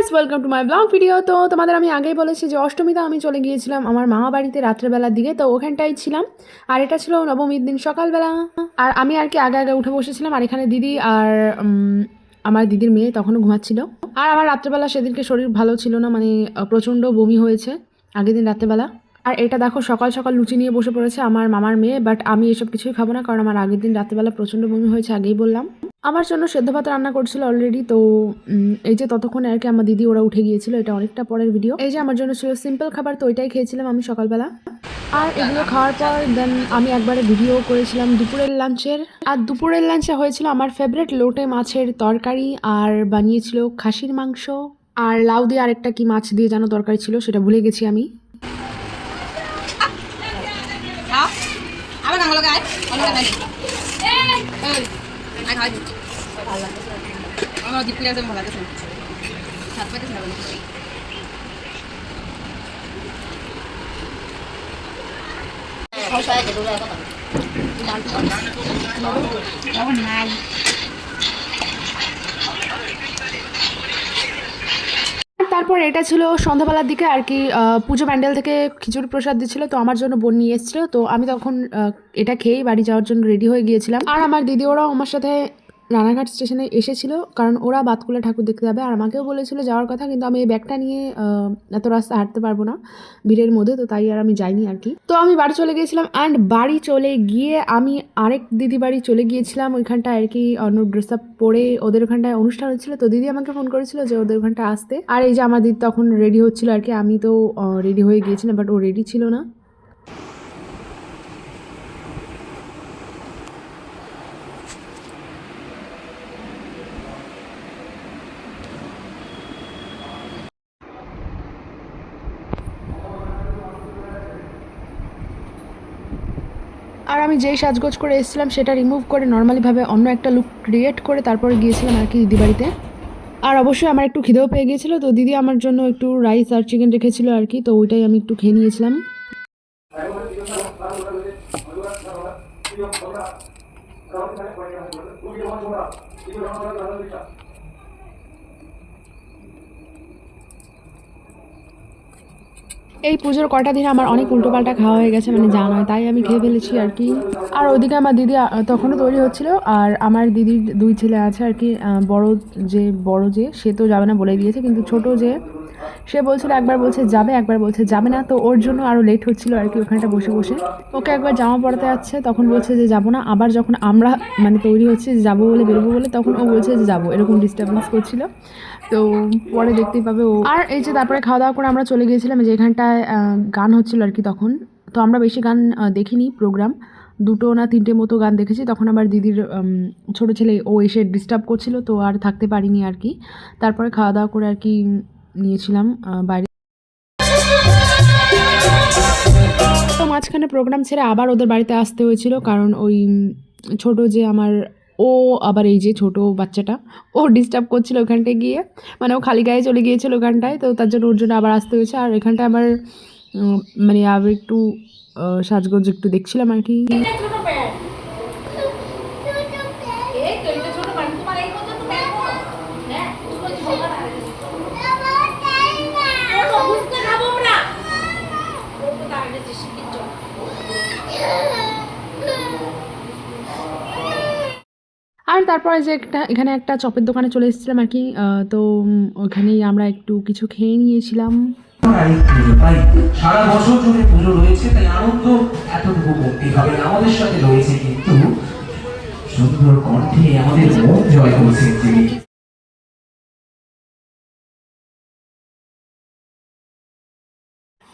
Guys welcome to my blog video তো তোমাদের আমি আগেই বলেছি যে অষ্টমীতে আমি চলে গিয়েছিলাম আমার মামা বাড়িতে রাত্রেবেলার দিকে, তো ওখানটাই ছিলাম। আর এটা ছিল নবমীর দিন সকালবেলা। আর আমি আর কি আগে আগে উঠে বসেছিলাম, আর এখানে দিদি আর আমার দিদির মেয়ে তখনও ঘুমাচ্ছিল। আর আমার রাত্রেবেলা সেদিনকে শরীর ভালো ছিল না মানে প্রচণ্ড বমি হয়েছে আগের দিন রাত্রেবেলা। আর এটা দেখো, সকাল সকাল লুচি নিয়ে বসে পড়েছে আমার মামার মেয়ে বাট আমি এসব কিছুই খাব না, কারণ আমার আগের দিন রাত্রেবেলা প্রচণ্ড বমি হয়েছে, আগেই বললাম। আমার জন্য সেদ্ধ ভাত রান্না করছিল অলরেডি তো এই যে ততক্ষণে আর কি আমার দিদি, ওরা উঠে গিয়েছিল, এটা অনেকটা পরের ভিডিও এই যে আমার জন্য ছিল সিম্পল খাবার, তো ওইটাই খেয়েছিলাম আমি সকালবেলা। আর এগুলো খাওয়ার পর দেন আমি একবারে ভিডিও করেছিলাম দুপুরের লাঞ্চের আর দুপুরের লাঞ্চে হয়েছিল আমার ফেভারিট লোটে মাছের তরকারি, আর বানিয়েছিল খাসির মাংস। আর লাউ দিয়ে আরেকটা কি মাছ দিয়ে যেন তরকারি ছিল, সেটা ভুলে গেছি আমি। Áo bằng lo cái. Con lo cái này. Ê. Ai thôi. Nó dịp kia xem một lần cái Thật với cái nào. không xoay তারপর এটা ছিল সন্ধ্যাবেলার দিকে আর কি পুজো প্যান্ডেল থেকে খিচুড়ি প্রসাদ দিচ্ছিল, তো আমার জন্য বোন নিয়ে এসেছিল, তো আমি তখন এটা খেয়েই বাড়ি যাওয়ার জন্য রেডি হয়ে গিয়েছিলাম। আর আমার দিদি ওরাও আমার সাথে রানাঘাট স্টেশনে এসেছিল, কারণ ওরা বাতকুলা ঠাকুর দেখতে যাবে। আর আমাকেও বলেছিল যাওয়ার কথা, কিন্তু আমি এই ব্যাগটা নিয়ে এত রাস্তা হাঁটতে পারব না ভিড়ের মধ্যে, তো তাই আর আমি যাইনি আর কি। তো আমি বাড়ি চলে গিয়েছিলাম অ্যান্ড বাড়ি চলে গিয়ে আমি আরেক দিদি বাড়ি চলে গিয়েছিলাম। ওইখানটায় আর কি অন্য ড্রেস আপ পরে ওদের ওখানটায় অনুষ্ঠান হচ্ছিল। তো দিদি আমাকে ফোন করেছিল যে ওদের ওখানটায় আসতে। আর এই যে আমার দিদি তখন রেডি হচ্ছিল আর কি, আমি তো রেডি হয়ে গিয়েছিলাম বাট ও রেডি ছিল না। আর আমি যেই সাজগোজ করে এসেছিলাম, সেটা রিমুভ করে নর্মালিভাবে অন্য একটা লুক ক্রিয়েট করে তারপরে গিয়েছিলাম আর কি দিদি বাড়িতে আর অবশ্যই আমার একটু খিদেও পেয়ে গিয়েছিল, তো দিদি আমার জন্য একটু রাইস আর চিকেন রেখেছিল আর কি, তো ওইটাই আমি একটু খেয়ে নিয়েছিলাম। এই পুজোর কটা দিনে আমার অনেক উল্টোপাল্টা খাওয়া হয়ে গেছে মানে নয় তাই আমি খেয়ে ফেলেছি আর কি। আর ওদিকে আমার দিদি তখনও তৈরি হচ্ছিল, আর আমার দিদির দুই ছেলে আছে আর কি বড় যে বড় যে, সে তো যাবে না বলে দিয়েছে কিন্তু ছোট যে সে বলছিল একবার বলছে যাবে একবার বলছে যাবে না। তো ওর জন্য আরও লেট হচ্ছিল আর কি ওখানটা বসে বসে। ওকে একবার জামা পরাতে যাচ্ছে তখন বলছে যে যাব না। আবার যখন আমরা মানে তৈরি হচ্ছে যে যাব বলে বেরোবো বলে তখন ও বলছে যে যাব এরকম ডিস্টার্বেন্স করছিল। তো পরে দেখতেই পাবে ও। আর এই যে তারপরে খাওয়া দাওয়া করে আমরা চলে গিয়েছিলাম যেখানটায় আহ, গান হচ্ছিল আর কি তখন। তো আমরা বেশি গান দেখিনি প্রোগ্রাম দুটো না তিনটে মতো গান দেখেছি। তখন আবার দিদির ছোট ছেলে ও এসে ডিস্টার্ব করছিল তো আর থাকতে পারিনি আর কি। তারপরে খাওয়া দাওয়া করে আর কি নিয়েছিলাম বাইরে তো মাঝখানে প্রোগ্রাম ছেড়ে আবার ওদের বাড়িতে আসতে হয়েছিল কারণ ওই ছোট যে আমার ও আবার এই যে ছোট বাচ্চাটা ও ডিস্টার্ব করছিল ওখানটায় গিয়ে। মানে ও খালি গায়ে চলে গিয়েছিল ওখানটায় তো তার জন্য ওর জন্য আবার আসতে হয়েছে। আর এখানটায় উম, মানে আবার একটু সাজগোজ একটু দেখছিলাম আর কি আর তারপরে যে একটা এখানে একটা চপের দোকানে চলে এসেছিলাম আর কি তো ওখানেই আমরা একটু কিছু খেয়ে নিয়েছিলাম। সারা বছর জুড়ে পুজো রয়েছে তাই আনন্দ এতটুকু করতে হবে আমাদের সাথে রয়েছে কিন্তু সুন্দর কণ্ঠে আমাদের মন জয় করেছেন তিনি।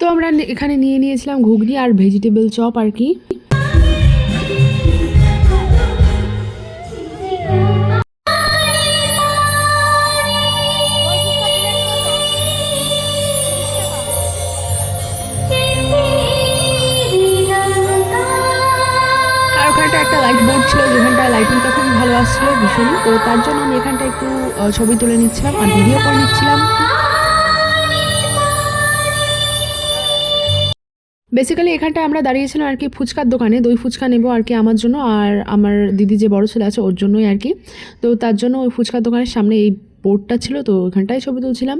তো আমরা এখানে নিয়ে নিয়েছিলাম ঘুগনি আর ভেজিটেবল চপ আর কি। আর ওখানটা একটা লাইট বোর্ড ছিল, যেখানটায় লাইটিংটা খুবই ভালো আসছিল ভীষণই তো তার জন্য আমি এখানটা একটু ছবি তুলে নিচ্ছিলাম আর ভিডিও করে নিচ্ছিলাম। বেসিক্যালি এখানটায় আমরা দাঁড়িয়েছিলাম আর কি ফুচকার দোকানে, দই ফুচকা নেব আর কি আমার জন্য, আর আমার দিদি যে বড় ছেলে আছে ওর জন্যই আর কি। তো তার জন্য ওই ফুচকার দোকানের সামনে এই বোর্ডটা ছিল, তো ওখানটায় ছবি তুলছিলাম।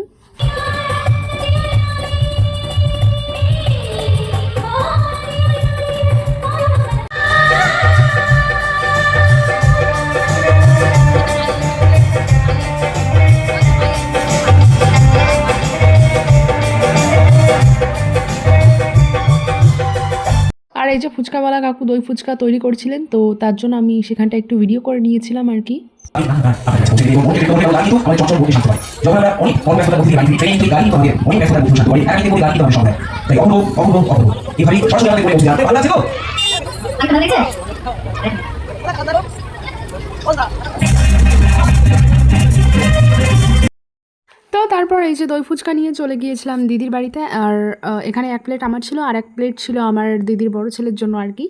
ফুচকাওয়ালা কাকু দই ফুচকা তৈরি করছিলেন, তো তার জন্য আমি সেখানটা একটু ভিডিও করে নিয়েছিলাম আর কি। তো তারপর এই যে দই ফুচকা নিয়ে চলে গিয়েছিলাম দিদির বাড়িতে, আর এখানে এক প্লেট আমার ছিল, আর এক প্লেট ছিল আমার দিদির বড় ছেলের জন্য আর কি।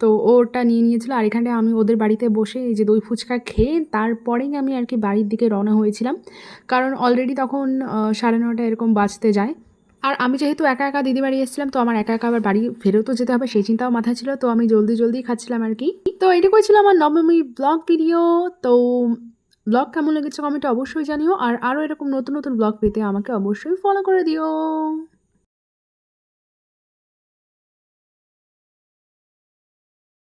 তো ওটা নিয়ে নিয়েছিল, আর এখানে আমি ওদের বাড়িতে বসে এই যে দই ফুচকা খেয়ে তারপরেই আমি আর কি বাড়ির দিকে রওনা হয়েছিলাম। কারণ অলরেডি তখন সাড়ে নটা এরকম বাজতে যায়। আর আমি যেহেতু একা একা দিদি বাড়ি এসেছিলাম, তো আমার একা একা আবার বাড়ি ফেরত তো যেতে হবে, সেই চিন্তাও মাথায় ছিল, তো আমি জলদি জলদি খাচ্ছিলাম আর কি। তো এইটুকুই ছিল আমার নবমী ব্লগ ভিডিও তো ব্লগ কেমন লেগেছে কমেন্টে অবশ্যই জানিও, আর আরও এরকম নতুন নতুন ব্লগ পেতে আমাকে অবশ্যই ফলো করে দিও।